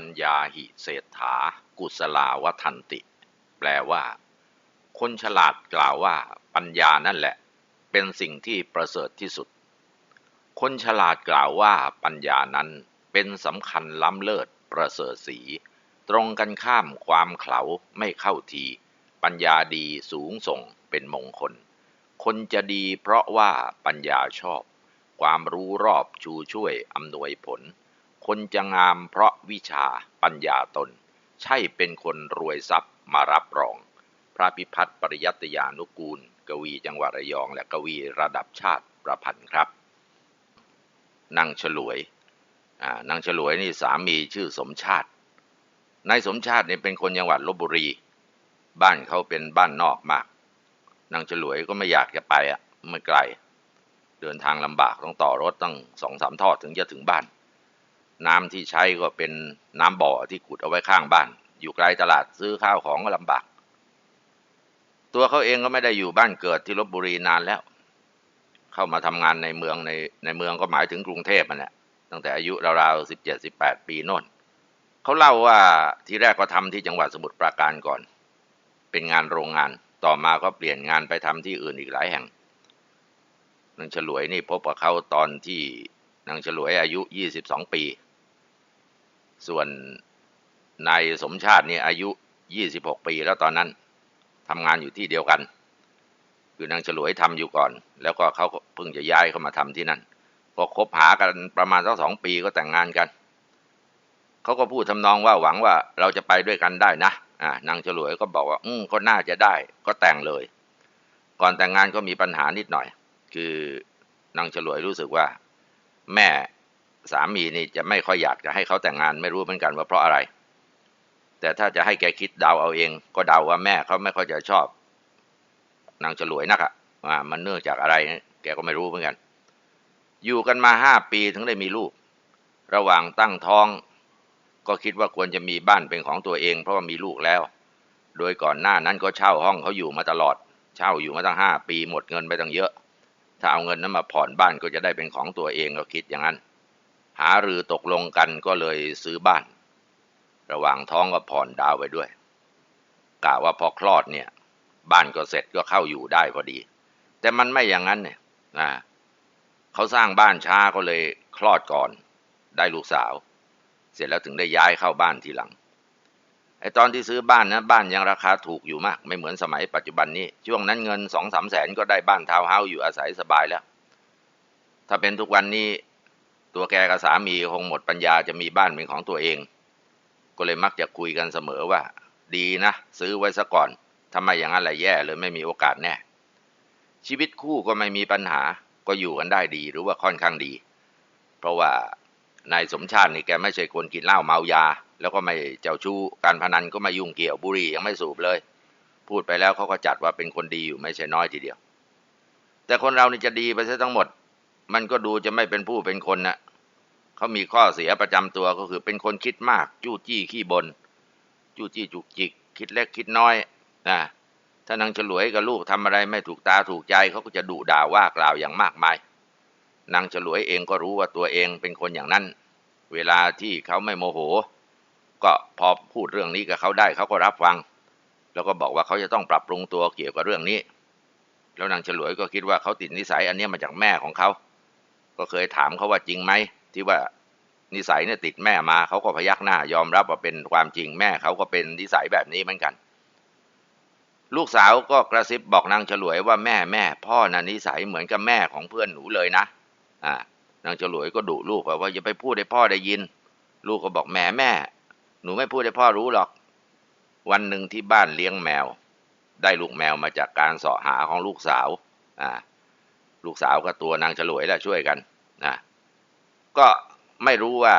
ปัญญาหิเศรษฐา กุศลาวัทันติ แปลว่า คนฉลาดกล่าวว่า ปัญญานั่นแหละ เป็นสิ่งที่ประเสริฐที่สุด คนฉลาดกล่าวว่าปัญญานั้นเป็นสำคัญล้ำเลิศประเสริฐสี ตรงกันข้ามความเขาไม่เข้าที ปัญญาดีสูงส่งเป็นมงคล คนจะดีเพราะว่าปัญญาชอบ ความรู้รอบชูช่วยอำนวยผล คนจะงามเพราะวิชาปัญญาตน ใช่เป็นคนรวยทรัพย์มารับรอง พระพิพัฒน์ปริยัตยานุกูล กวีจังหวัดระยอง และกวีระดับชาติประพันธ์ครับนางฉลวยนางฉลวยนี่สามีชื่อสมชาติ นายสมชาตินี่เป็นคนจังหวัดลบบุรี บ้านเขาเป็นบ้านนอกมาก นางฉลวยก็ไม่อยากจะไปอะไม่ไกล เดินทางลำบากต้องต่อรถตั้งสองสามทอดถึงจะถึงบ้าน น้ำที่ใช้ก็เป็นน้ำบ่อที่ขุดเอาไว้ข้างบ้าน อยู่ไกลตลาดซื้อข้าวของก็ลำบาก ตัวเขาเองก็ไม่ได้อยู่บ้านเกิดที่ลบบุรีนานแล้ว เข้ามาทำงานในเมืองในในเมืองก็หมายถึงกรุงเทพมันแหละตั้งแต่อายุราวๆสิบเจ็ดสิบแปดปีโน่นเขาเล่าว่าทีแรกก็ทำที่จังหวัดสมุทรปราการก่อน เป็นงานโรงงาน ต่อมาก็เปลี่ยนงานไปทำที่อื่นอีกหลายแห่งนางฉลวยนี่พบกับเขาตอนที่นางฉลวยอายุยี่สิบสองปี ส่วนนายสมชาตินี่อายุยี่สิบหกปีแล้วตอนนั้นทำงานอยู่ที่เดียวกัน คือนางฉลวยทำอยู่ก่อน แล้วก็เขาเพิ่งจะย้ายเข้ามาทำที่นั่นพอคบหากันประมาณสักสองปีก็แต่งงานกัน เขาก็พูดทำนองว่าหวังว่าเราจะไปด้วยกันได้นะอ่านางฉลวยก็บอกว่า อืมก็น่าจะได้ ก็แต่งเลย ก่อนแต่งงานก็มีปัญหานิดหน่อย คือนางฉลวยรู้สึกว่า แม่ สามีนี่จะไม่ค่อยอยากจะให้เขาแต่งงานไม่รู้เหมือนกันว่าเพราะอะไร แต่ถ้าจะให้แกคิดเดาเอาเอง ก็เดาว่าแม่เขาไม่ค่อยจะชอบ นางฉลวยนักอะ่ะมันเนื่องจากอะไร แกก็ไม่รู้เหมือนกัน อยู่กันมาห้าปีถึงได้มีลูก ระหว่างตั้งท้อง ก็คิดว่าควรจะมีบ้านเป็นของตัวเอง เพราะว่ามีลูกแล้ว โดยก่อนหน้านั้นก็เช่าห้องเขาอยู่มาตลอด เช่าอยู่มาตั้งห้าปีหมดเงินไปตั้งเยอะ ถ้าเอาเงินนั้นมาผ่อนบ้านก็จะได้เป็นของตัวเองก็คิดอย่างนั้น หารือตกลงกันก็เลยซื้อบ้าน ระหว่างท้องก็ผ่อนดาวไปด้วยกะว่าพอคลอดเนี่ย บ้านก็เสร็จก็เข้าอยู่ได้พอดี แต่มันไม่อย่างนั้นเนี่ยนะเขาสร้างบ้านช้าก็เลยคลอดก่อน ได้ลูกสาว เสร็จแล้วถึงได้ย้ายเข้าบ้านทีหลังไอ้ตอนที่ซื้อบ้านนะบ้านยังราคาถูกอยู่มาก ไม่เหมือนสมัยปัจจุบันนี้ ช่วงนั้นเงินสองสามแสนก็ได้บ้านทาวน์เฮาส์อยู่อาศัยสบายแล้ว ถ้าเป็นทุกวันนี้ ตัวแกกับสามีคงหมดปัญญาจะมีบ้านเป็นของตัวเอง ก็เลยมักจะคุยกันเสมอว่า ดีนะ ซื้อไว้ซะก่อนทำไมอย่างนั้นละแย่เลยไม่มีโอกาสแน่ ชีวิตคู่ก็ไม่มีปัญหาก็อยู่กันได้ดีหรือว่าค่อนข้างดี เพราะว่านายสมชาตินี่แกไม่ใช่คนกินเหล้าเมายา แล้วก็ไม่เจ้าชู้การพนันก็ไม่ยุ่งเกี่ยวบุหรี่ยังไม่สูบเลย พูดไปแล้วเขาก็จัดว่าเป็นคนดีอยู่ไม่ใช่น้อยทีเดียว แต่คนเรานี่จะดีไปซะทั้งหมด มันก็ดูจะไม่เป็นผู้เป็นคนนะ เขามีข้อเสียประจำตัวก็คือเป็นคนคิดมาก จู้จี้ขี้บนจู้จี้จุกจิก คิดเล็กคิดน้อยนะถ้านางฉลวยกับลูกทำอะไรไม่ถูกตาถูกใจเขาก็จะดุด่าว่ากล่าวอย่างมากมายนางฉลวยเองก็รู้ว่าตัวเองเป็นคนอย่างนั้น เวลาที่เขาไม่โมโห ก็พอพูดเรื่องนี้กับเขาได้เขาก็รับฟัง แล้วก็บอกว่าเขาจะต้องปรับปรุงตัวเกี่ยวกับเรื่องนี้ แล้วนางฉลวยก็คิดว่าเขาติดนิสัยอันนี้มาจากแม่ของเขา ก็เคยถามเขาว่าจริงไหมที่ว่านิสัยเนี่ยติดแม่มาเขาก็พยักหน้า ยอมรับว่าเป็นความจริงแม่เขาก็เป็นนิสัยแบบนี้เหมือนกัน ลูกสาวก็กระซิบบอกนางฉลวยว่าแม่แม่ พ่อน่ะนิสัยเหมือนกับแม่ของเพื่อนหนูเลยนะอ่านางฉลวยก็ดุลูกว่าอย่าไปพูดให้พ่อได้ยิน ลูกก็บอกแม่แม่ หนูไม่พูดให้พ่อรู้หรอก วันหนึ่งที่บ้านเลี้ยงแมว ได้ลูกแมวมาจากการเสาะหาของลูกสาวอ่าลูกสาวกับตัวนางฉลวยแหละช่วยกันนะ ก็ไม่รู้ว่า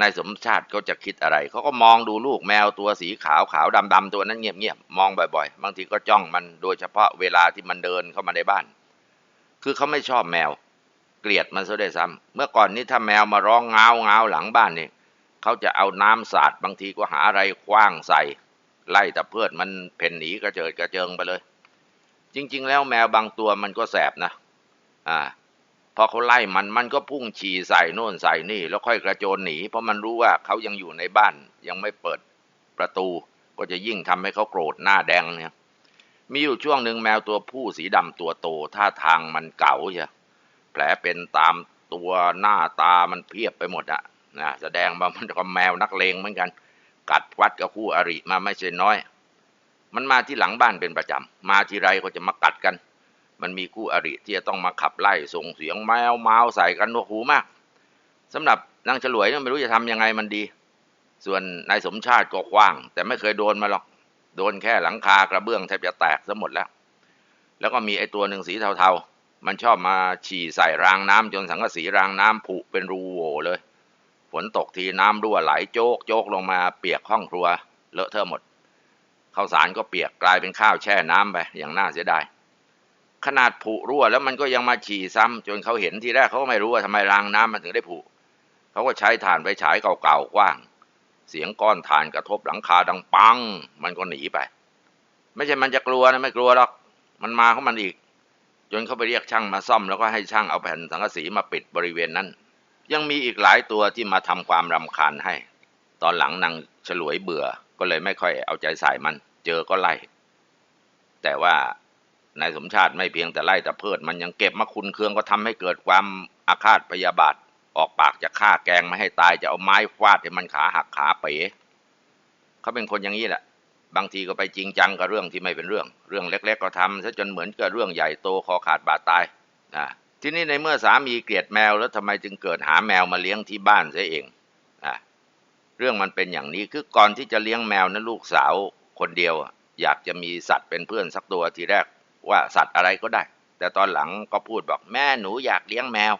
นายสมชาติเขาจะคิดอะไร เขาก็มองดูลูกแมวตัวสีขาวขาวดำดำตัวนั้นเงียบๆมองบ่อยๆ บางทีก็จ้องมันโดยเฉพาะเวลาที่มันเดินเข้ามาในบ้าน คือเขาไม่ชอบแมว เกลียดมันซะด้วยซ้ำเมื่อก่อนนี้ถ้าแมวมาร้องเงาเงาหลังบ้านนี่เขาจะเอาน้ำสาดบางทีก็หาอะไรคว้างใส่ ไล่แต่เพื่อนมันเพ่นหนีกระเจิดกระเจิงไปเลย จริง ๆ แล้วแมวบางตัวมันก็แสบนะ อ่า พอเขาไล่มันมันก็พุ่งฉี่ใส่โน่นใส่นี่ แล้วค่อยกระโจนหนี เพราะมันรู้ว่าเขายังอยู่ในบ้านยังไม่เปิดประตู ก็จะยิ่งทำให้เขาโกรธหน้าแดงเนี่ยมีอยู่ช่วงหนึ่งแมวตัวผู้สีดำตัวโตท่าทางมันเก่าใช่แผลเป็นตามตัวหน้าตามันเพียบไปหมดอะนะแสดงว่ามันก็แมวนักเลงเหมือนกัน กัดวัดกับคู่อริมาไม่ใช่น้อย มันมาที่หลังบ้านเป็นประจำมาทีไรก็จะมากัดกัน มันมีคู่อริที่จะต้องมาขับไล่ส่งเสียงแมวเมาใส่กันหัวหูมากสำหรับนางฉลวยไม่รู้จะทำยังไงมันดี ส่วนนายสมชาติก็กว้าง แต่ไม่เคยโดนมาหรอก โดนแค่หลังคากระเบื้องแทบจะแตกซะหมดแล้ว แล้วก็มีไอตัวหนึ่งสีเทาๆ มันชอบมาฉี่ใส่รางน้ำจนสังกะสีรางน้ำผุเป็นรูโหว่เลย ฝนตกทีน้ำรั่วไหลโจกโจกลงมาเปียกห้องครัวเลอะเทอะหมดข้าวสารก็เปียกกลายเป็นข้าวแช่น้ำไปอย่างน่าเสียดาย ขนาดผุรั่ว แล้วมันก็ยังมาฉี่ซ้ำจนเขาเห็นทีแรกเขาก็ไม่รู้ว่าทำไมรางน้ำมันถึงได้ผุเขาก็ใช้ถ่านไปฉายเก่าๆกว้าง เสียงก้อนถ่านกระทบหลังคาดังปัง มันก็หนีไป ไม่ใช่มันจะกลัวนะไม่กลัวหรอกมันมาของมันอีก จนเขาไปเรียกช่างมาซ่อม แล้วก็ให้ช่างเอาแผ่นสังกะสีมาปิดบริเวณนั้น ยังมีอีกหลายตัวที่มาทำความรำคาญให้ ตอนหลังนางฉลวยเบื่อก็เลยไม่ค่อยเอาใจใส่มัน เจอก็ไล่แต่ว่า นายสมชาติไม่เพียงแต่ไล่แต่เพิด มันยังเก็บมาคุณเคืองก็ทำให้เกิดความอาฆาตพยาบาท ออกปากจะฆ่าแกงไม่ให้ตายจะเอาไม้ฟาดให้มันขาหักขาเป๋เขาเป็นคนอย่างนี้แหละ บางทีก็ไปจริงจังกับเรื่องที่ไม่เป็นเรื่อง เรื่องเล็ก ๆ ก็ทำซะจนเหมือนกับเรื่องใหญ่โตคอขาดบาดตายอ่าทีนี้ในเมื่อสามีเกลียดแมวแล้วทำไมจึงเกิดหาแมวมาเลี้ยงที่บ้านเสียเองอ่าเรื่องมันเป็นอย่างนี้คือก่อนที่จะเลี้ยงแมวนั้นลูกสาวคนเดียว อยากจะมีสัตว์เป็นเพื่อนสักตัวทีแรก ว่าสัตว์อะไรก็ได้ แต่ตอนหลังก็พูดบอกแม่หนูอยากเลี้ยงแมว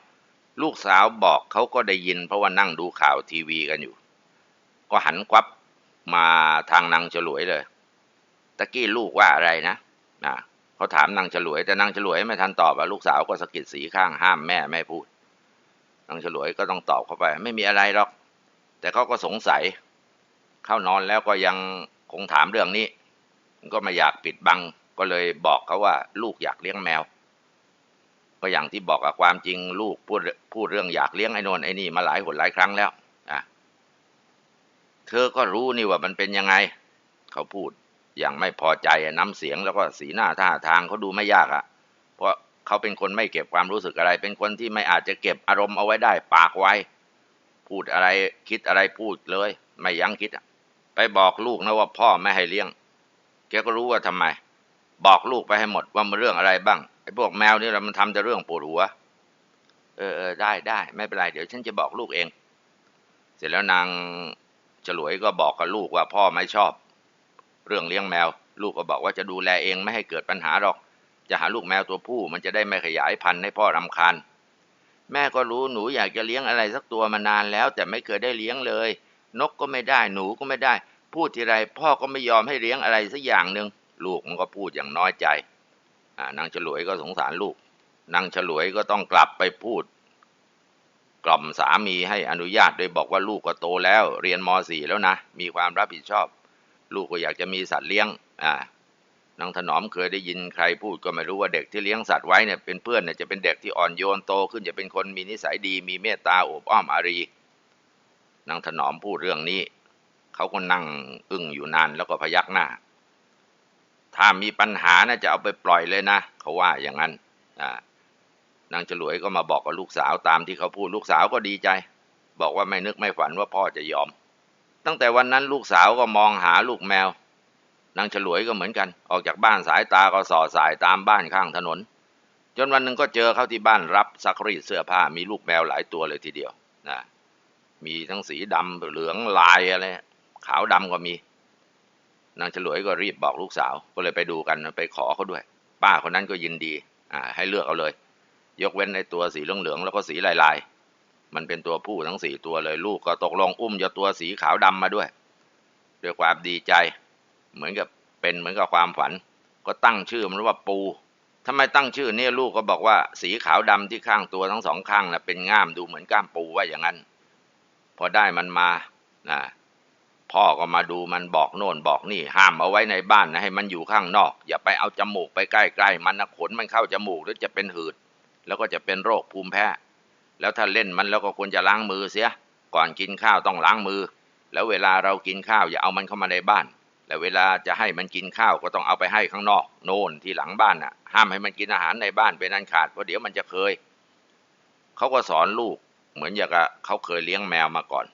ลูกสาวบอกเขาก็ได้ยิน เพราะว่านั่งดูข่าวทีวีกันอยู่ ก็หันควับมาทางนางฉลวยเลยตะกี้ลูกว่าอะไรนะนะเขาถามนางฉลวย แต่นางฉลวยไม่ทันตอบอะลูกสาวก็สะกิดสีข้างห้ามแม่ไม่พูดนางฉลวยก็ต้องตอบเข้าไป ไม่มีอะไรหรอก แต่เขาก็สงสัย เข้านอนแล้วก็ยังคงถามเรื่องนี้ก็ไม่อยากปิดบัง ก็เลยบอกเขาว่า ลูกอยากเลี้ยงแมว ก็อย่างที่บอกอะความจริง ลูกพูดพูดเรื่องอยากเลี้ยงไอ้นนไอ้นี่มาหลายหนหลายครั้งแล้วอะเธอก็รู้นี่ว่ามันเป็นยังไง เขาพูดอย่างไม่พอใจน้ำเสียงแล้วก็สีหน้าท่าทางเขาดูไม่ยากอะเพราะเขาเป็นคนไม่เก็บความรู้สึกอะไร เป็นคนที่ไม่อาจจะเก็บอารมณ์เอาไว้ได้ ปากไว้พูดอะไรคิดอะไรพูดเลย ไม่ยั้งคิดอะไปบอกลูกนะว่าพ่อไม่ให้เลี้ยงแกก็รู้ว่าทำไม บอกลูกไปให้หมดว่ามันเรื่องอะไรบ้างไอ้พวกแมวนี่เรามันทำแต่เรื่องปวดหัว เออเออได้ได้ไม่เป็นไรเดี๋ยวฉันจะบอกลูกเอง เสร็จแล้วนางฉลวยก็บอกกับลูกว่าพ่อไม่ชอบ เรื่องเลี้ยงแมว ลูกก็บอกว่าจะดูแลเองไม่ให้เกิดปัญหาหรอก จะหาลูกแมวตัวผู้มันจะได้ไม่ขยายพันธุ์ให้พ่อรำคาญแม่ก็รู้หนูอยากจะเลี้ยงอะไรสักตัวมานานแล้ว แต่ไม่เคยได้เลี้ยงเลย นกก็ไม่ได้หนูก็ไม่ได้ พูดทีไรพ่อก็ไม่ยอมให้เลี้ยงอะไรสักอย่างหนึ่ง ลูกมันก็พูดอย่างน้อยใจนางฉลวยก็สงสารลูก นางฉลวยก็ต้องกลับไปพูด กล่อมสามีให้อนุญาตโดยบอกว่าลูกก็โตแล้ว เรียนม .4 แล้วนะ มีความรับผิดชอบ ลูกก็อยากจะมีสัตว์เลี้ยงอ่านางถนอมเคยได้ยินใครพูดก็ไม่รู้ว่าเด็กที่เลี้ยงสัตว์ไว้เนี่ยเป็นเพื่อนเนี่ยจะเป็นเด็กที่อ่อนโยนโตขึ้นจะเป็นคนมีนิสัยดีมีเมตตาโอบอ้อมอารี นางถนอมพูดเรื่องนี้ เขาก็นั่งอึ้งอยู่นานแล้วก็พยักหน้า ถ้ามีปัญหานะจะเอาไปปล่อยเลยนะเขาว่าอย่างนั้นนางฉลวยก็มาบอกกับลูกสาวตามที่เขาพูดลูกสาวก็ดีใจ บอกว่าไม่นึกไม่ฝันว่าพ่อจะยอม ตั้งแต่วันนั้นลูกสาวก็มองหาลูกแมว นางฉลวยก็เหมือนกัน ออกจากบ้านสายตาก็สอดสายตามบ้านข้างถนน จนวันหนึ่งก็เจอเข้าที่บ้านรับซักรีดเสื้อผ้ามีลูกแมวหลายตัวเลยทีเดียวนะมีทั้งสีดำเหลืองลายอะไรขาวดำก็มี นางฉลวยก็รีบบอกลูกสาว ก็เลยไปดูกันไปขอเขาด้วย ป้าคนนั้นก็ยินดีอ่าให้เลือกเอาเลย ยกเว้นในตัวสีเหลืองๆแล้วก็สีลายๆ มันเป็นตัวผู้ทั้งสี่ตัวเลยลูกก็ตกลงอุ้มจะตัวสีขาวดำมาด้วยด้วยความดีใจ เหมือนกับเป็นเหมือนกับความฝัน ก็ตั้งชื่อมันว่าปูทำไมตั้งชื่อเนี่ยลูกก็บอกว่าสีขาวดำที่ข้างตัวทั้งสองข้างนะเป็นง่ามดูเหมือนก้ามปูว่าอย่างนั้น พอได้มันมานะ พ่อก็มาดูมันบอกโน่นบอกนี่ ห้ามเอาไว้ในบ้านนะให้มันอยู่ข้างนอก อย่าไปเอาจมูกไปใกล้ๆมันนะขนมันเข้าจมูกหรือจะเป็นหืด แล้วก็จะเป็นโรคภูมิแพ้ แล้วถ้าเล่นมันแล้วก็ควรจะล้างมือเสีย ก่อนกินข้าวต้องล้างมือ แล้วเวลาเรากินข้าวอย่าเอามันเข้ามาในบ้านแล้วเวลาจะให้มันกินข้าวก็ต้องเอาไปให้ข้างนอก โน่นที่หลังบ้านน่ะ ห้ามให้มันกินอาหารในบ้านเป็นอันขาดเพราะเดี๋ยวมันจะเคยเขาก็สอนลูก เหมือนอย่างเขาเคยเลี้ยงแมวมาก่อน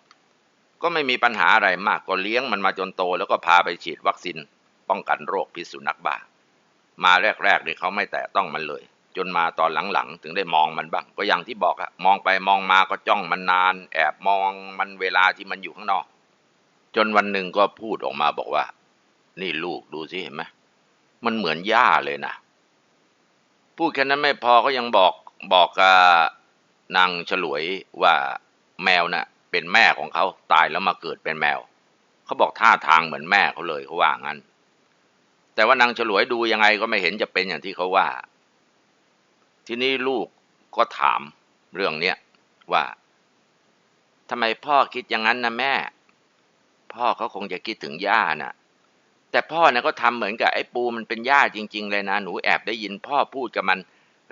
ก็ไม่มีปัญหาอะไรมากก็เลี้ยงมันมาจนโต แล้วก็พาไปฉีดวัคซีนป้องกันโรคพิษสุนัขบ้า มาแรกๆนี่เขาไม่แตะต้องมันเลย จนมาตอนหลังๆ ถึงได้มองมันบ้าง ก็อย่างที่บอกอะมองไปมองมาก็จ้องมันนาน แอบมองมันเวลาที่มันอยู่ข้างนอก จนวันหนึ่งก็พูดออกมาบอกว่า นี่ลูกดูสิเห็นไหมมันเหมือนย่าเลยนะพูดแค่นั้นไม่พอก็ยังบอกบอกกับนางฉลวยว่าแมวน่ะ เป็นแม่ของเขาตายแล้วมาเกิดเป็นแมว เขาบอกท่าทางเหมือนแม่เขาเลยเขาว่างั้น แต่ว่านางฉลวยดูยังไงก็ไม่เห็นจะเป็นอย่างที่เขาว่า ทีนี้ลูกก็ถามเรื่องเนี้ยว่าทำไมพ่อคิดอย่างนั้นนะแม่ พ่อเขาคงจะคิดถึงย่าน่ะ แต่พ่อเนี่ยก็ทำเหมือนกับไอ้ปูมันเป็นย่าจริง ๆ เลยนะหนูแอบได้ยินพ่อพูดกับมัน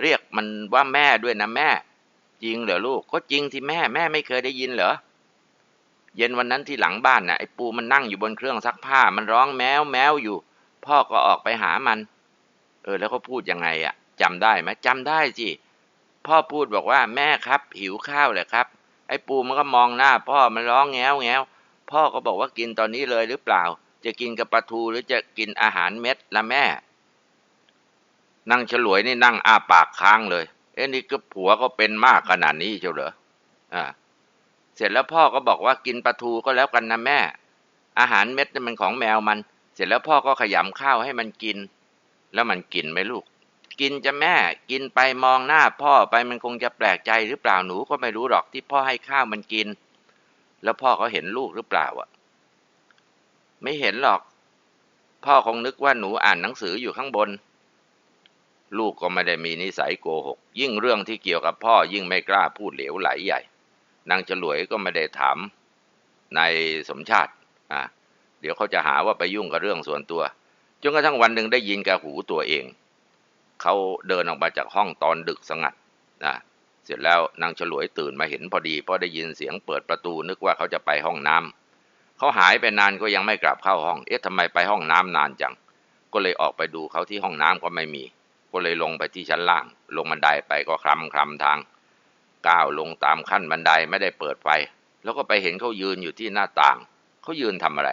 เรียกมันว่าแม่ด้วยนะแม่ จริงเหรอลูกก็จริงที่แม่แม่ไม่เคยได้ยินเหรอ เย็นวันนั้นที่หลังบ้านน่ะไอ้ปูมันนั่งอยู่บนเครื่องซักผ้า มันร้องแมวแมวอยู่ พ่อก็ออกไปหามัน เออ แล้วก็พูดยังไงอะจำได้ไหมจำได้สิพ่อพูดบอกว่าแม่ครับ หิวข้าวเลยครับ ไอ้ปูมันก็มองหน้า พ่อมันร้องแงวแงวพ่อก็บอกว่ากินตอนนี้เลยหรือเปล่า จะกินกับปลาทูหรือจะกินอาหารเม็ดละแม่นั่งฉลวยนี่นั่งอ้าปากค้างเลย เอ้นี่ก็ผัวก็เป็นมากขนาดนี้เชียวเหรออ่า เสร็จแล้วพ่อก็บอกว่ากินปลาทูก็แล้วกันนะแม่ อาหารเม็ดนี่มันของแมวมัน เสร็จแล้วพ่อก็ขยำข้าวให้มันกิน แล้วมันกินไหมลูก กินจะแม่ กินไปมองหน้าพ่อไปมันคงจะแปลกใจหรือเปล่าหนูก็ไม่รู้หรอกที่พ่อให้ข้าวมันกิน แล้วพ่อเขาเห็นลูกหรือเปล่าอะ ไม่เห็นหรอก พ่อคงนึกว่าหนูอ่านหนังสืออยู่ข้างบน ลูกก็ไม่ได้มีนิสัยโกหก ยิ่งเรื่องที่เกี่ยวกับพ่อยิ่งไม่กล้าพูดเหลวไหลใหญ่ นางฉลวยก็ไม่ได้ถามนายสมชาติอ่าเดี๋ยวเขาจะหาว่าไปยุ่งกับเรื่องส่วนตัว จนกระทั่งวันหนึ่งได้ยินกับหูตัวเอง เขาเดินออกมาจากห้องตอนดึกสงัดนะเสร็จแล้วนางฉลวยตื่นมาเห็นพอดีเพราะได้ยินเสียงเปิดประตูนึกว่าเขาจะไปห้องน้ำเขาหายไปนานก็ยังไม่กลับเข้าห้อง เอ๊ะทำไมไปห้องน้ำนานจัง ก็เลยออกไปดูเขาที่ห้องน้ำก็ไม่มี ก็เลยลงไปที่ชั้นล่าง ลงบันไดไปก็คลำคลำทาง ก้าวลงตามขั้นบันไดไม่ได้เปิดไฟ แล้วก็ไปเห็นเขายืนอยู่ที่หน้าต่าง เขายืนทำอะไร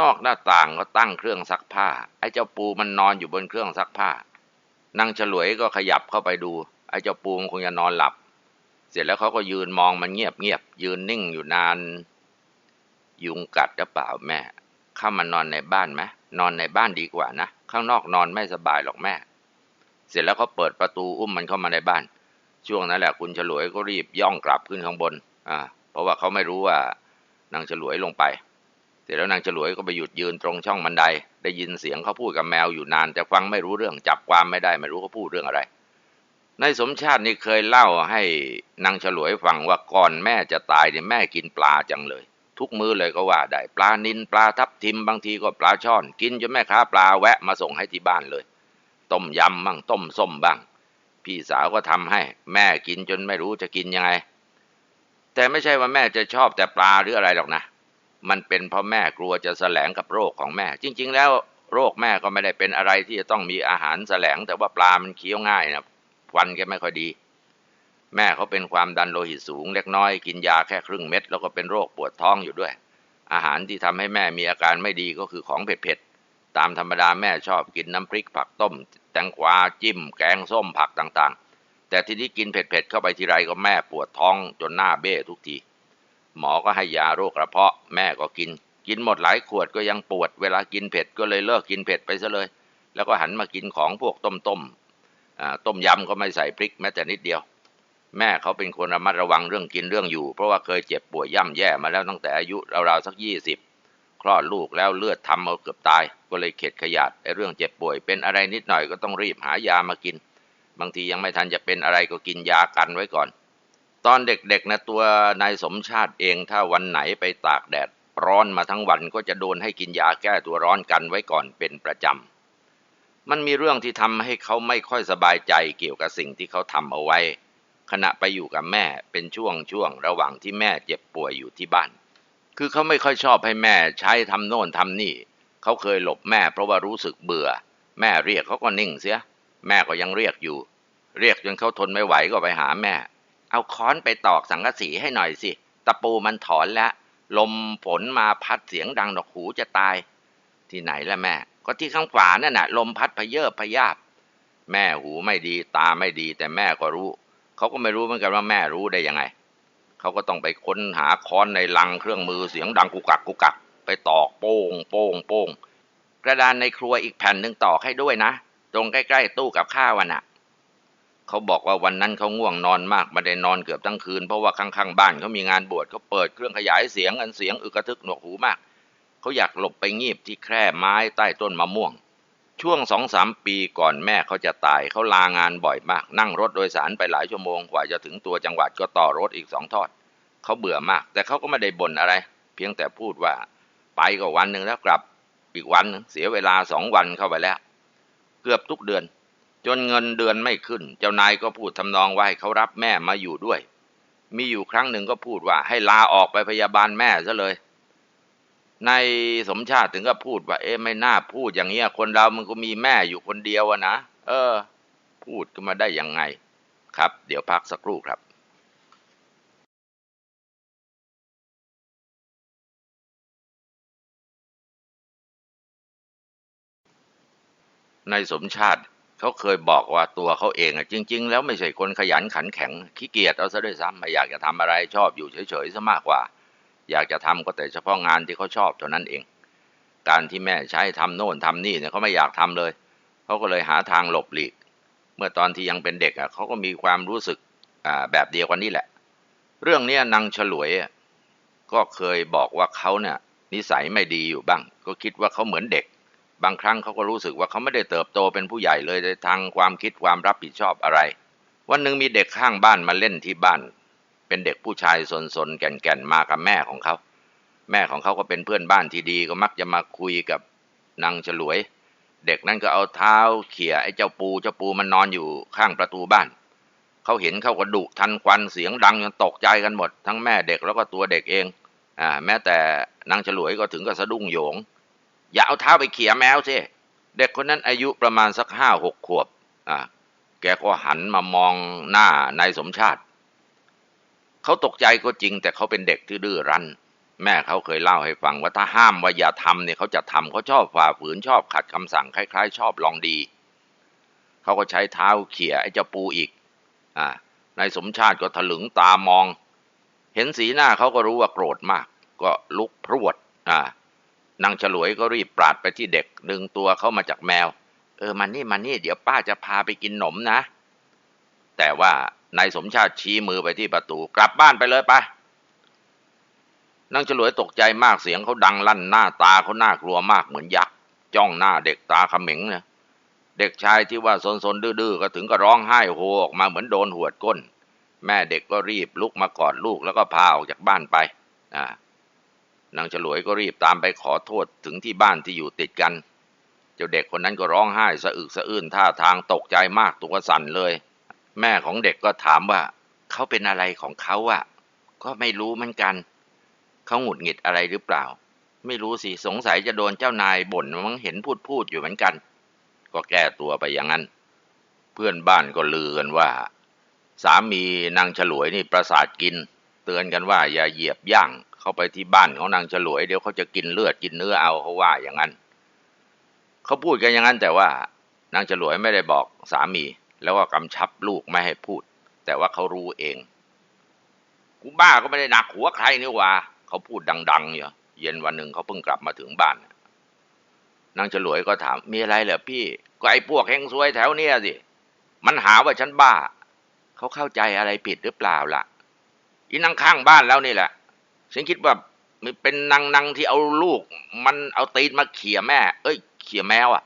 นอกหน้าต่างก็ตั้งเครื่องซักผ้า ไอ้เจ้าปูมันนอนอยู่บนเครื่องซักผ้านางฉลวยก็ขยับเข้าไปดู ไอ้เจ้าปูมันคงจะนอนหลับ เสร็จแล้วเขาก็ยืนมองมันเงียบเงียบยืนนิ่งอยู่นาน ยุงกัดหรือเปล่าแม่ เข้ามานอนในบ้านไหมนอนในบ้านดีกว่านะ ข้างนอกนอนไม่สบายหรอกแม่ เสร็จแล้วเขาเปิดประตูอุ้มมันเข้ามาในบ้าน ช่วงนั้นแหละคุณฉลวยก็รีบย่องกลับขึ้นข้างบน อ่า เพราะว่าเขาไม่รู้ว่านางฉลวยลงไป เสร็จแล้วนางฉลวยก็ไปหยุดยืนตรงช่องบันได ได้ยินเสียงเขาพูดกับแมวอยู่นาน แต่ฟังไม่รู้เรื่องจับความไม่ได้ ไม่รู้เขาพูดเรื่องอะไรในสมชาตินี่เคยเล่าให้นางฉลวยฟังว่าก่อนแม่จะตายเนี่ยแม่กินปลาจังเลย ทุกมื้อเลยก็ว่าได้ปลานินปลาทับทิมบางทีก็ปลาช่อน กินจนแม่ค้าปลาแวะมาส่งให้ที่บ้านเลย ต้มยำบ้างต้มส้มบ้าง พี่สาวก็ทำให้ แม่กินจนไม่รู้จะกินยังไง แต่ไม่ใช่ว่าแม่จะชอบแต่ปลาหรืออะไรหรอกนะ มันเป็นเพราะแม่กลัวจะแสลงกับโรคของแม่ จริง ๆ แล้วโรคแม่ก็ไม่ได้เป็นอะไรที่จะต้องมีอาหารแสลง แต่ว่าปลามันเคี้ยวง่ายนะฟันแกไม่ค่อยดี แม่เขาเป็นความดันโลหิตสูงเล็กน้อยกินยาแค่ครึ่งเม็ดแล้วก็เป็นโรคปวดท้องอยู่ด้วย อาหารที่ทำให้แม่มีอาการไม่ดีก็คือของเผ็ด ตามธรรมดาแม่ชอบกินน้ำพริกผักต้ม แตงกวาจิ้ม แกงส้มผักต่างๆ แต่ทีนี้กินเผ็ดๆเข้าไปทีไรก็แม่ปวดท้องจนหน้าเบ้ทุกที หมอก็ให้ยาโรคกระเพาะ แม่ก็กิน กินหมดหลายขวดก็ยังปวด เวลากินเผ็ดก็เลยเลิกกินเผ็ดไปซะเลย แล้วก็หันมากินของพวกต้มต้มต้มยำก็ไม่ใส่พริกแม้แต่นิดเดียว แม่เขาเป็นคนระมัดระวังเรื่องกินเรื่องอยู่ เพราะว่าเคยเจ็บป่วยย่ำแย่มาแล้วตั้งแต่อายุราวๆสักยี่สิบ ลอดลูกแล้วเลือดทำเอาเกือบตาย ก็เลยเข็ดขยาดไอ้เรื่องเจ็บป่วย เป็นอะไรนิดหน่อยก็ต้องรีบหายามากิน บางทียังไม่ทันจะเป็นอะไรก็กินยากันไว้ก่อน ตอนเด็กๆนะตัวนายสมชาติเองถ้าวันไหนไปตากแดดร้อนมาทั้งวันก็จะโดนให้กินยาแก้ตัวร้อนกันไว้ก่อนเป็นประจำ มันมีเรื่องที่ทำให้เขาไม่ค่อยสบายใจเกี่ยวกับสิ่งที่เขาทำเอาไว้ ขณะไปอยู่กับแม่เป็นช่วงช่วงระหว่างที่แม่เจ็บป่วยอยู่ที่บ้าน คือเขาไม่ค่อยชอบให้แม่ใช้ทำโน่นทำนี่ เขาเคยหลบแม่เพราะว่ารู้สึกเบื่อ แม่เรียกเขาก็นิ่งเสีย แม่ก็ยังเรียกอยู่ เรียกจนเขาทนไม่ไหวก็ไปหาแม่ เอาค้อนไปตอกสังกะสีให้หน่อยสิ ตะปูมันถอนแล้ว ลมฝนมาพัดเสียงดังดอกหูจะตาย ที่ไหนละแม่ ก็ที่ข้างขวานั่นน่ะ ลมพัดพเยอพยาบ แม่หูไม่ดีตาไม่ดีแต่แม่ก็รู้ เขาก็ไม่รู้เหมือนกันว่าแม่รู้ได้ยังไง เขาก็ต้องไปค้นหาค้อนในลังเครื่องมือเสียงดังกุกกักกุกกัก ไปตอกโป้ง โป้ง โป้ง กระดานในครัวอีกแผ่นหนึ่งตอกให้ด้วยนะ ตรงใกล้ๆตู้กับข้าวน่ะเขาบอกว่าวันนั้นเขาง่วงนอนมากไม่ได้นอนเกือบทั้งคืน เพราะว่าข้างๆบ้านเขามีงานบวชเขาเปิดเครื่องขยายเสียงอันเสียงอึกกระทึกหนวกหูมาก เขาอยากหลบไปงีบที่แคร่ไม้ใต้ต้นมะม่วง ช่วงสองสามปีก่อนแม่เขาจะตายเขาลางานบ่อยมาก นั่งรถโดยสารไปหลายชั่วโมงกว่าจะถึงตัวจังหวัดก็ต่อรถอีกสองทอดเขาเบื่อมาก แต่เขาก็ไม่ได้บ่นอะไร เพียงแต่พูดว่า ไปก็วันหนึ่งแล้วกลับอีกวันเสียเวลาสองวันเข้าไปแล้ว เกือบทุกเดือน จนเงินเดือนไม่ขึ้น เจ้านายก็พูดทำนองว่าให้เขารับแม่มาอยู่ด้วย มีอยู่ครั้งหนึ่งก็พูดว่าให้ลาออกไปพยาบาลแม่ซะเลย ในสมชาติถึงก็พูดว่า เอ๊ะไม่น่าพูดอย่างเงี้ย คนเรามันก็มีแม่อยู่คนเดียวอะนะเออ พูดขึ้นมาได้ยังไง ครับ เดี๋ยวพักสักครู่ครับในสมชาติเขาเคยบอกว่าตัวเขาเองอะจริง ๆ แล้วไม่ใช่คนขยันขันแข็งขี้เกียจเอาซะด้วยซ้ำไม่อยากจะทำอะไรชอบอยู่เฉยๆซะมากกว่า อยากจะทำก็แต่เฉพาะงานที่เขาชอบเท่านั้นเอง การที่แม่ใช้ทำโน่นทำนี่เนี่ยเขาไม่อยากทำเลยเขาก็เลยหาทางหลบหลีก เมื่อตอนที่ยังเป็นเด็กอะเขาก็มีความรู้สึกแบบเดียวกันนี่แหละ เรื่องนี้นางฉลวยก็เคยบอกว่าเขาเนี่ยนิสัยไม่ดีอยู่บ้าง ก็คิดว่าเขาเหมือนเด็ก บางครั้งเขาก็รู้สึกว่าเขาไม่ได้เติบโตเป็นผู้ใหญ่เลยในทางความคิดความรับผิดชอบอะไร วันหนึ่งมีเด็กข้างบ้านมาเล่นที่บ้าน เป็นเด็กผู้ชายสนๆแก่นๆมากับแม่ของเขา แม่ของเขาก็เป็นเพื่อนบ้านที่ดีก็มักจะมาคุยกับนางฉลวย เด็กนั้นก็เอาเท้าเขี่ยไอ้เจ้าปูเจ้าปูมันนอนอยู่ข้างประตูบ้านเขาเห็นเขาก็ดุทันควันเสียงดังจนตกใจกันหมด ทั้งแม่เด็กแล้วก็ตัวเด็กเองอ่าแม้แต่นางฉลวยก็ถึงกับสะดุ้งโยง อย่าเอาเท้าไปเขี่ยแมวสิเด็กคนนั้นอายุประมาณสักห้าหกขวบอ่าแกก็หันมามองหน้านายสมชาติ เขาตกใจก็จริง แต่เขาเป็นเด็กที่ดื้อรั้น แม่เขาเคยเล่าให้ฟังว่าถ้าห้ามว่าอย่าทำเนี่ยเขาจะทำเขาชอบฝ่าฝืนชอบขัดคำสั่งคล้ายๆ ชอบลองดี เขาก็ใช้เท้าเขี่ยไอ้เจ้าปูอีกอ่านายสมชาติก็ถลึงตามอง เห็นสีหน้าเขาก็รู้ว่าโกรธมาก ก็ลุกพรวดอ่านางฉลวยก็รีบปราดไปที่เด็กดึงตัวเขามาจากแมว เออมันนี่มันนี่เดี๋ยวป้าจะพาไปกินหนมนะ แต่ว่า นายสมชาติชี้มือไปที่ประตู กลับบ้านไปเลยไปนางฉลวยตกใจมากเสียงเขาดังลั่นหน้าตาเขาหน่ากลัวมากเหมือนยักษ์จ้องหน้าเด็กตาเขม็งเนี่ยเด็กชายที่ว่าซนๆดื้อๆก็ถึงก็ร้องไห้โฮออกมาเหมือนโดนหวดก้น แม่เด็กก็รีบลุกมากอดลูกแล้วก็พาออกจากบ้านไปนางฉลวยก็รีบตามไปขอโทษถึงที่บ้านที่อยู่ติดกัน เจ้าเด็กคนนั้นก็ร้องไห้สะอึกสะอื้นท่าทางตกใจมากตัวสั่นเลย แม่ของเด็กก็ถามว่า เขาเป็นอะไรของเขาอะก็ไม่รู้เหมือนกัน เขาหงุดหงิดอะไรหรือเปล่า ไม่รู้สิสงสัยจะโดนเจ้านายบ่นมั้งเห็นพูดพูดอยู่เหมือนกัน ก็แก้ตัวไปอย่างนั้น เพื่อนบ้านก็ลือกันว่า สามีนางฉลวยนี่ประสาทกิน เตือนกันว่า อย่าเหยียบย่างเข้าไปที่บ้านของนางฉลวยเดี๋ยวเขาจะกินเลือดกินเนื้อเอาเขาว่าอย่างนั้น เขาพูดกันอย่างนั้นแต่ว่านางฉลวยไม่ได้บอกสามี แล้วก็กำชับลูกไม่ให้พูด แต่ว่าเขารู้เอง กูบ้าก็ไม่ได้หนักหัวใครนี่ว่า เขาพูดดังๆอยู่เย็นวันหนึ่งเขาเพิ่งกลับมาถึงบ้านนางฉลวยก็ถาม มีอะไรเหรอพี่ ก็ไอ้พวกเฮงซวยแถวเนี้ยสิ มันหาว่าฉันบ้า เขาเข้าใจอะไรผิดหรือเปล่าล่ะ อีนางข้างบ้านแล้วนี่แหละ ฉันคิดว่ามันเป็นนางนางที่เอาลูก มันเอาตีนมาเขี่ยแม่ เอ้ย เขี่ยแมวอะ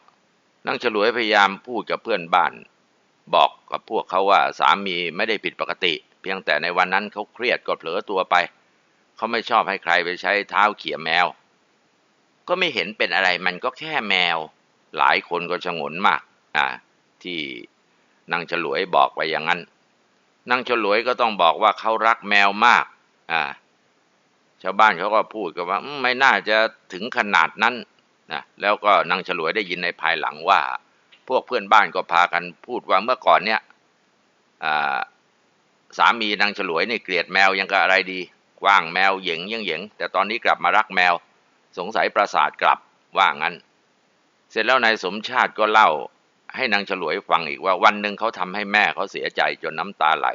นางฉลวยพยายามพูดกับเพื่อนบ้าน บอกกับพวกเขาว่าสามีไม่ได้ผิดปกติ เพียงแต่ในวันนั้นเขาเครียดก็เผลอตัวไป เขาไม่ชอบให้ใครไปใช้เท้าเขี่ยแมว ก็ไม่เห็นเป็นอะไรมันก็แค่แมว หลายคนก็ชงนมากอ่าที่นางฉลวยบอกไปอย่างนั้นนางฉลวยก็ต้องบอกว่าเขารักแมวมากอ่าชาวบ้านเขาก็พูดกันว่าไม่น่าจะถึงขนาดนั้นนะแล้วก็นางฉลวยได้ยินในภายหลังว่า พวกเพื่อนบ้านก็พากันพูดว่าเมื่อก่อนเนี่ยสามีนางฉลวยนี่เกลียดแมวยังกับอะไรดีกว้างแมวเหย่งยังเหย่งแต่ตอนนี้กลับมารักแมว สงสัยประสาทกลับว่างั้น เสร็จแล้วนายสมชาติก็เล่าให้นางฉลวยฟังอีกว่าวันหนึ่งเขาทำให้แม่เขาเสียใจจนน้ำตาไหล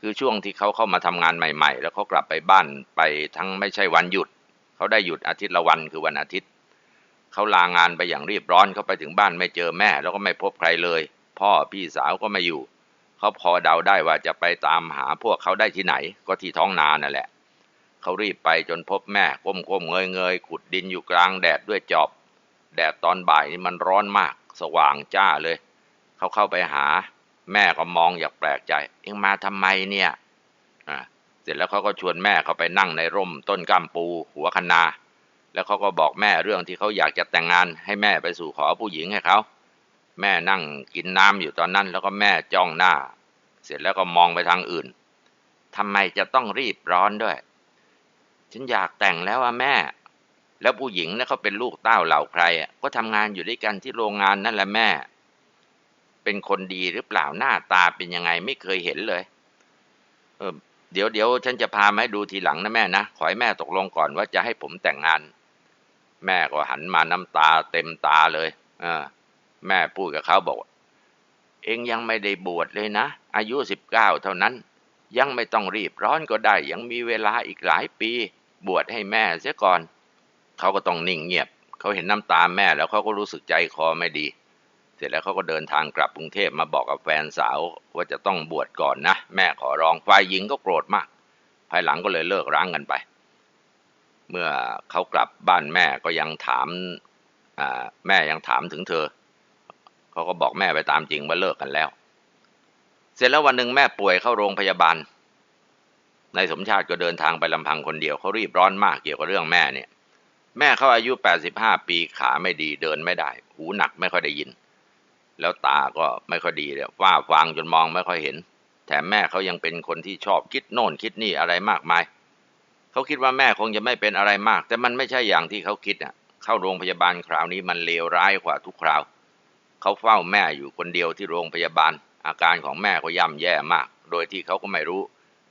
คือช่วงที่เขาเข้ามาทำงานใหม่ ๆ แล้วเขากลับไปบ้านไปทั้งไม่ใช่วันหยุด เขาได้หยุดอาทิตย์ละวันคือวันอาทิตย์ เขาลางานไปอย่างรีบร้อนเขาไปถึงบ้านไม่เจอแม่ แล้วก็ไม่พบใครเลย พ่อพี่สาวก็ไม่อยู่ เขาพอเดาได้ว่าจะไปตามหาพวกเขาได้ที่ไหน ก็ที่ท้องนานั่นแหละ เขารีบไปจนพบแม่ก้มๆเงยๆขุดดินอยู่กลางแดดด้วยจอบ แดดตอนบ่ายนี่มันร้อนมาก สว่างจ้าเลย เขาเข้าไปหา แม่ก็มองอยากแปลกใจ เอ็งมาทำไมเนี่ย อ่าเสร็จแล้วเขาก็ชวนแม่เขาไปนั่งในร่มต้นกัมปู หัวคนา แล้วเขาก็บอกแม่เรื่องที่เขาอยากจะแต่งงาน ให้แม่ไปสู่ขอผู้หญิงให้เขา แม่นั่งกินน้ำอยู่ตอนนั้น แล้วก็แม่จ้องหน้า เสร็จแล้วก็มองไปทางอื่นทำไมจะต้องรีบร้อนด้วย ฉันอยากแต่งแล้วอะแม่ แล้วผู้หญิงนะเขาเป็นลูกเต้าเหล่าใครอะก็ทำงานอยู่ด้วยกันที่โรงงานนั่นแหละแม่ เป็นคนดีหรือเปล่าหน้าตาเป็นยังไงไม่เคยเห็นเลย เออเดี๋ยวเดี๋ยวฉันจะพามาให้ดูทีหลังนะแม่นะขอให้แม่ตกลงก่อนว่าจะให้ผมแต่งงาน แม่ก็หันมาน้ำตาเต็มตาเลยอแม่พูดกับเขาบอก เองยังไม่ได้บวชเลยนะ อายุสิบเก้าเท่านั้น ยังไม่ต้องรีบร้อนก็ได้ ยังมีเวลาอีกหลายปี บวชให้แม่เสียก่อน เขาก็ต้องนิ่งเงียบ เขาเห็นน้ำตาแม่แล้วเขาก็รู้สึกใจคอไม่ดี เสร็จแล้วเขาก็เดินทางกลับกรุงเทพมาบอกกับแฟนสาวว่าจะต้องบวชก่อนนะ แม่ขอร้องฝ่ายหญิงก็โกรธมาก ภายหลังก็เลยเลิกร้างกันไป เมื่อเขากลับบ้านแม่ก็ยังถามแม่ยังถามถึงเธอ เขาก็บอกแม่ไปตามจริงว่าเลิกกันแล้ว เสร็จแล้ววันหนึ่งแม่ป่วยเข้าโรงพยาบาลนายสมชาติก็เดินทางไปลำพังคนเดียวเขารีบร้อนมากเกี่ยวกับเรื่องแม่เนี่ย แม่เขาอายุ 85 ปีขาไม่ดีเดินไม่ได้ หูหนักไม่ค่อยได้ยิน แล้วตาก็ไม่ค่อยดีเลยฝ้าฟางจนมองไม่ค่อยเห็น แถมแม่เขายังเป็นคนที่ชอบคิดโน่นคิดนี่อะไรมากมาย เขาคิดว่าแม่คงจะไม่เป็นอะไรมาก แต่มันไม่ใช่อย่างที่เขาคิดอะ เข้าโรงพยาบาลคราวนี้มันเลวร้ายกว่าทุกคราว เขาเฝ้าแม่อยู่คนเดียวที่โรงพยาบาล อาการของแม่ก็ย่ำแย่มาก โดยที่เขาก็ไม่รู้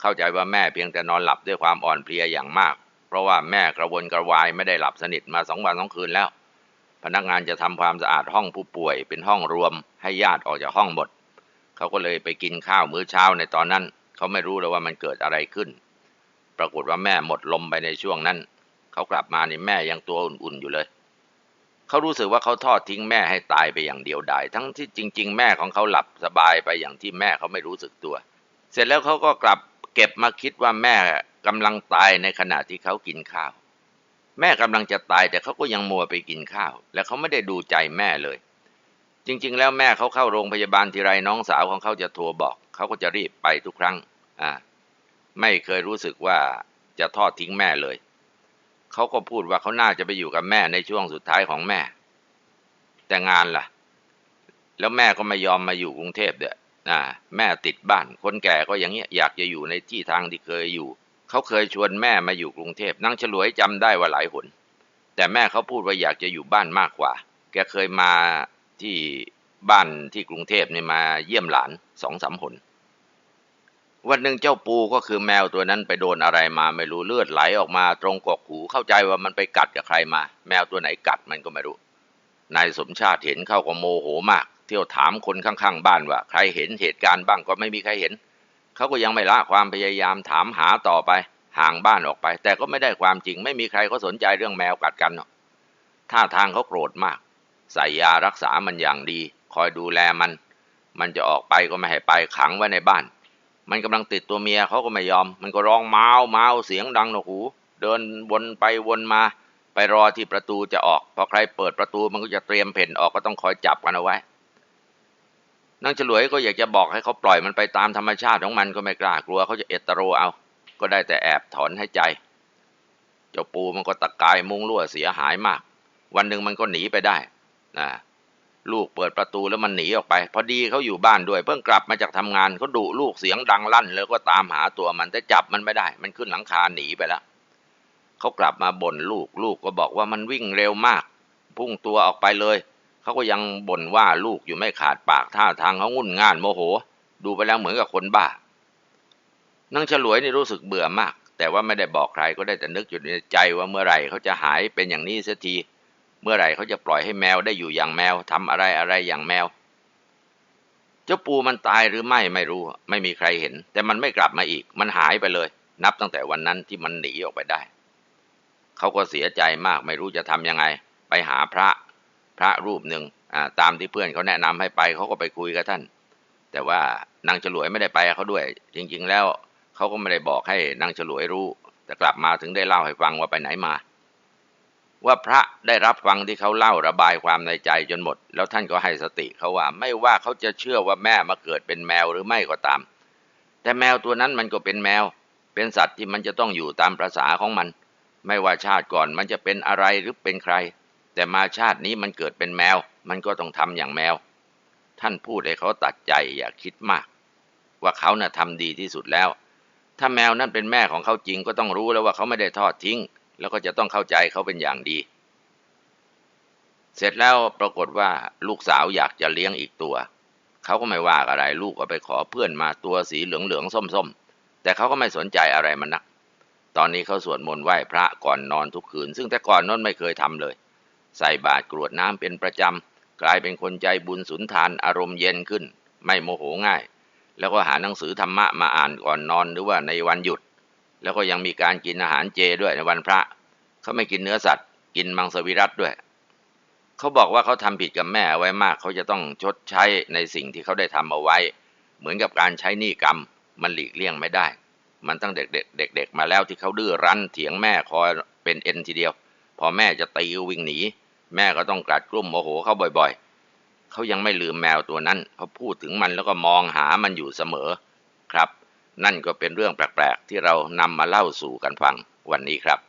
เข้าใจว่าแม่เพียงแต่นอนหลับด้วยความอ่อนเพลียอย่างมาก เพราะว่าแม่กระวนกระวายไม่ได้หลับสนิทมาสองวันสองคืนแล้ว พนักงานจะทำความสะอาดห้องผู้ป่วยเป็นห้องรวม ให้ญาติออกจากห้องหมด เขาก็เลยไปกินข้าวมื้อเช้าในตอนนั้น เขาไม่รู้เลยว่ามันเกิดอะไรขึ้น ปรากฏว่าแม่หมดลมไปในช่วงนั้น เขากลับมานี่แม่ยังตัวอุ่นๆอยู่เลย เขารู้สึกว่าเขาทอดทิ้งแม่ให้ตายไปอย่างเดียวดาย ทั้งที่จริง ๆ แม่ของเขาหลับสบายไปอย่างที่แม่เขาไม่รู้สึกตัว เสร็จแล้วเขาก็กลับเก็บมาคิดว่าแม่กำลังตายในขณะที่เขากินข้าว แม่กำลังจะตายแต่เขาก็ยังมัวไปกินข้าว และเขาไม่ได้ดูใจแม่เลย จริง ๆ แล้วแม่เขาเข้าโรงพยาบาลทีไรน้องสาวของเขาจะโทรบอก เขาก็จะรีบไปทุกครั้ง อ่า ไม่เคยรู้สึกว่าจะทอดทิ้งแม่เลย เขาก็พูดว่าเขาน่าจะไปอยู่กับแม่ในช่วงสุดท้ายของแม่ แต่งานล่ะ แล้วแม่ก็ไม่ยอมมาอยู่กรุงเทพเด้อแม่ติดบ้าน คนแก่ก็อย่างเงี้ยอยากจะอยู่ในที่ทางที่เคยอยู่ เขาเคยชวนแม่มาอยู่กรุงเทพนางฉลวยจำได้ว่าหลายหน แต่แม่เขาพูดว่าอยากจะอยู่บ้านมากกว่า แกเคยมาที่บ้านที่กรุงเทพเนี่ยมาเยี่ยมหลานสองสามหน วันหนึ่งเจ้าปูก็คือแมวตัวนั้นไปโดนอะไรมาไม่รู้เลือดไหลออกมาตรงกกหูเข้าใจว่ามันไปกัดกับใครมา แมวตัวไหนกัดมันก็ไม่รู้นายสมชาติเห็นเข้าก็โมโหมาก เที่ยวถามคนข้างๆบ้านว่า ใครเห็นเหตุการณ์บ้างก็ไม่มีใครเห็นเขาก็ยังไม่ละความพยายามถามหาต่อไป ห่างบ้านออกไป แต่ก็ไม่ได้ความจริง ไม่มีใครเขาสนใจเรื่องแมวกัดกันหรอกท่าทางเขาโกรธมากใส่ยารักษามันอย่างดี คอยดูแลมัน มันจะออกไปก็ไม่ให้ไปขังไว้ในบ้าน มันกำลังติดตัวเมียเขาก็ไม่ยอม มันก็ร้องเมาเมาเสียงดังหนวหู เดินวนไปวนมา ไปรอที่ประตูจะออก พอใครเปิดประตูมันก็จะเตรียมเพ่นออกก็ต้องคอยจับกันเอาไว้นางฉลวยก็อยากจะบอกให้เขาปล่อยมันไปตามธรรมชาติของมันก็ไม่กล้ากลัวเขาจะเอตโรเอา ก็ได้แต่แอบถอนให้ใจ เจ้าปูมันก็ตะกายมุ้งลั่วเสียหายมาก วันหนึ่งมันก็หนีไปได้นะ ลูกเปิดประตูแล้วมันหนีออกไป พอดีเขาอยู่บ้านด้วย เพิ่งกลับมาจากทำงานเขาดุลูกเสียงดังลั่น แล้วก็ตามหาตัวมันแต่จับมันไม่ได้ มันขึ้นหลังคาหนีไปแล้วเขากลับมาบ่นลูกลูกก็บอกว่ามันวิ่งเร็วมาก พุ่งตัวออกไปเลยเขาก็ยังบ่นว่าลูกอยู่ไม่ขาดปากท่าทางเขางุ่นง่านโมโห ดูไปแล้วเหมือนกับคนบ้านางฉลวยนี่รู้สึกเบื่อมาก แต่ว่าไม่ได้บอกใครก็ได้แต่นึกอยู่ในใจว่าเมื่อไหร่เขาจะหายเป็นอย่างนี้เสียที เมื่อไหร่เขาจะปล่อยให้แมวได้อยู่อย่างแมวทำอะไรอะไรอย่างแมว เจ้าปูมันตายหรือไม่ไม่รู้ ไม่มีใครเห็น แต่มันไม่กลับมาอีก มันหายไปเลย นับตั้งแต่วันนั้นที่มันหนีออกไปได้ เขาก็เสียใจมากไม่รู้จะทำยังไง ไปหาพระพระรูปหนึ่งตามที่เพื่อนเขาแนะนำให้ไปเขาก็ไปคุยกับท่าน แต่ว่านางฉลวยไม่ได้ไปเขาด้วย จริง ๆ แล้วเขาก็ไม่ได้บอกให้นางฉลวยรู้ แต่กลับมาถึงได้เล่าให้ฟังว่าไปไหนมา ว่าพระได้รับฟังที่เขาเล่าระบายความในใจจนหมด แล้วท่านก็ให้สติเขาว่า ไม่ว่าเขาจะเชื่อว่าแม่มาเกิดเป็นแมวหรือไม่ก็ตาม แต่แมวตัวนั้นมันก็เป็นแมว เป็นสัตว์ที่มันจะต้องอยู่ตามประษาของมัน ไม่ว่าชาติก่อนมันจะเป็นอะไรหรือเป็นใคร แต่มาชาตินี้มันเกิดเป็นแมว มันก็ต้องทำอย่างแมว ท่านพูดให้เขาตัดใจอย่าคิดมาก ว่าเขาน่ะทำดีที่สุดแล้ว ถ้าแมวนั่นเป็นแม่ของเขาจริงก็ต้องรู้แล้วว่าเขาไม่ได้ทอดทิ้ง แล้วก็จะต้องเข้าใจเขาเป็นอย่างดี เสร็จแล้วปรากฏว่าลูกสาวอยากจะเลี้ยงอีกตัว เขาก็ไม่ว่าอะไร ลูกก็ไปขอเพื่อนมาตัวสีเหลืองเหลืองส้มส้มแต่เขาก็ไม่สนใจอะไรมันนัก ตอนนี้เขาสวดมนต์ไหว้พระก่อนนอนทุกคืน ซึ่งแต่ก่อนนั้นไม่เคยทำเลย ใส่บาตรกรวดน้ำเป็นประจำกลายเป็นคนใจบุญสุนทานอารมณ์เย็นขึ้น ไม่โมโหง่าย แล้วก็หาหนังสือธรรมะมาอ่านก่อนนอนหรือว่าในวันหยุด แล้วก็ยังมีการกินอาหารเจด้วยในวันพระเขาไม่กินเนื้อสัตว์ กินมังสวิรัตด้วย เขาบอกว่าเขาทำผิดกับแม่ไว้มาก เขาจะต้องชดใช้ในสิ่งที่เขาได้ทำเอาไว้ เหมือนกับการใช้หนี้กรรม มันหลีกเลี่ยงไม่ได้ มันตั้งเด็กๆเด็ก ๆ มาแล้วที่เขาดื้อรั้นเถียงแม่คอยเป็นเอ็นทีเดียว พอแม่จะตีวิ่งหนี แม่ก็ต้องกลัดกลุ้มโมโหเขาบ่อย ๆ เขายังไม่ลืมแมวตัวนั้นเขาพูดถึงมันแล้วก็มองหามันอยู่เสมอครับ นั่นก็เป็นเรื่องแปลกๆ ที่เรานำมาเล่าสู่กันฟังวันนี้ครับ